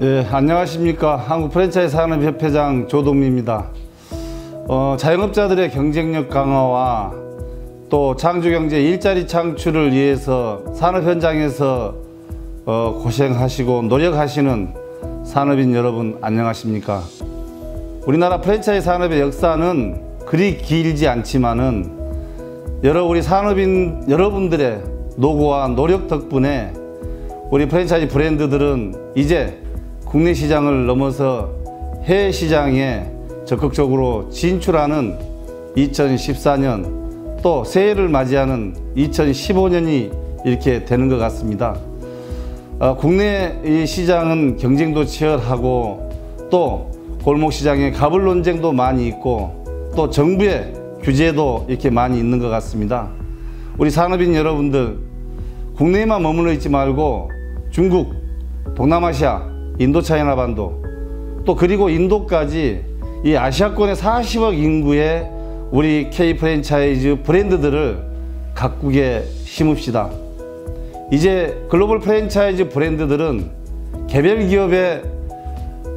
예, 안녕하십니까. 한국 프랜차이즈 산업협회장 조동미입니다. 어, 자영업자들의 경쟁력 강화와 또 창조경제 일자리 창출을 위해서 산업 현장에서 어, 고생하시고 노력하시는 산업인 여러분 안녕하십니까. 우리나라 프랜차이즈 산업의 역사는 그리 길지 않지만은 여러 우리 산업인 여러분들의 노고와 노력 덕분에 우리 프랜차이즈 브랜드들은 이제 국내 시장을 넘어서 해외 시장에 적극적으로 진출하는 2014년 또 새해를 맞이하는 2015년이 이렇게 되는 것 같습니다. 어, 국내 이 시장은 경쟁도 치열하고 또 골목 시장에 가불 논쟁도 많이 있고 또 정부의 규제도 이렇게 많이 있는 것 같습니다. 우리 산업인 여러분들 국내에만 머물러 있지 말고 중국, 동남아시아 인도차이나 반도 또 그리고 인도까지 이 아시아권의 40억 인구의 우리 K 프랜차이즈 브랜드들을 각국에 심읍시다. 이제 글로벌 프랜차이즈 브랜드들은 개별 기업의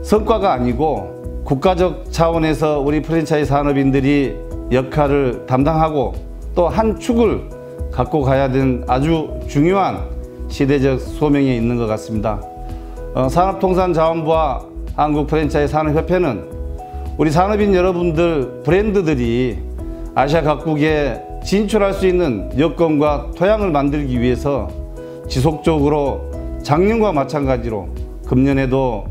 성과가 아니고 국가적 차원에서 우리 프랜차이즈 산업인들이 역할을 담당하고 또 한 축을 갖고 가야 되는 아주 중요한 시대적 소명에 있는 것 같습니다. 어, 산업통상자원부와 한국 프랜차이즈 산업협회는 우리 산업인 여러분들 브랜드들이 아시아 각국에 진출할 수 있는 여건과 토양을 만들기 위해서 지속적으로 작년과 마찬가지로 금년에도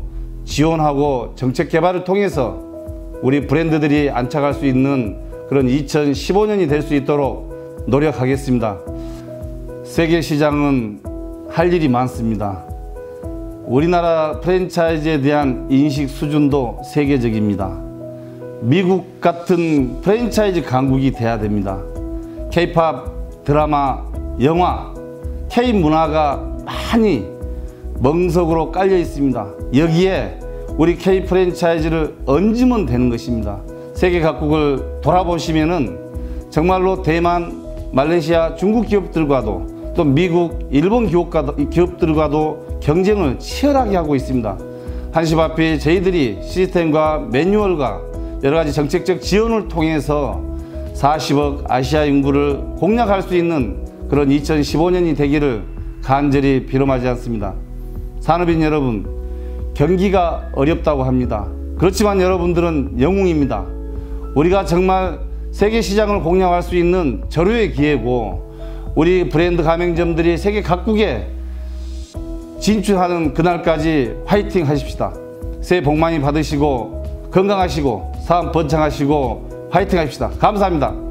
지원하고 정책 개발을 통해서 우리 브랜드들이 안착할 수 있는 그런 2015년이 될 수 있도록 노력하겠습니다. 세계 시장은 할 일이 많습니다. 우리나라 프랜차이즈에 대한 인식 수준도 세계적입니다. 미국 같은 프랜차이즈 강국이 돼야 됩니다. 케이팝, 드라마, 영화, K 문화가 많이 멍석으로 깔려 있습니다. 여기에 우리 K 프랜차이즈를 얹으면 되는 것입니다. 세계 각국을 돌아보시면은 정말로 대만, 말레이시아, 중국 기업들과도 또 미국, 일본 기업들과도 경쟁을 치열하게 하고 있습니다. 한시 바피 저희들이 시스템과 매뉴얼과 여러 가지 정책적 지원을 통해서 40억 아시아 인구를 공략할 수 있는 그런 2015년이 되기를 간절히 비름하지 않습니다. 산업인 여러분, 경기가 어렵다고 합니다. 그렇지만 여러분들은 영웅입니다. 우리가 정말 세계 시장을 공략할 수 있는 절호의 기회고 우리 브랜드 가맹점들이 세계 각국에 진출하는 그날까지 화이팅 하십시다. 새해 복 많이 받으시고 건강하시고 사업 번창하시고 화이팅 하십시다. 감사합니다.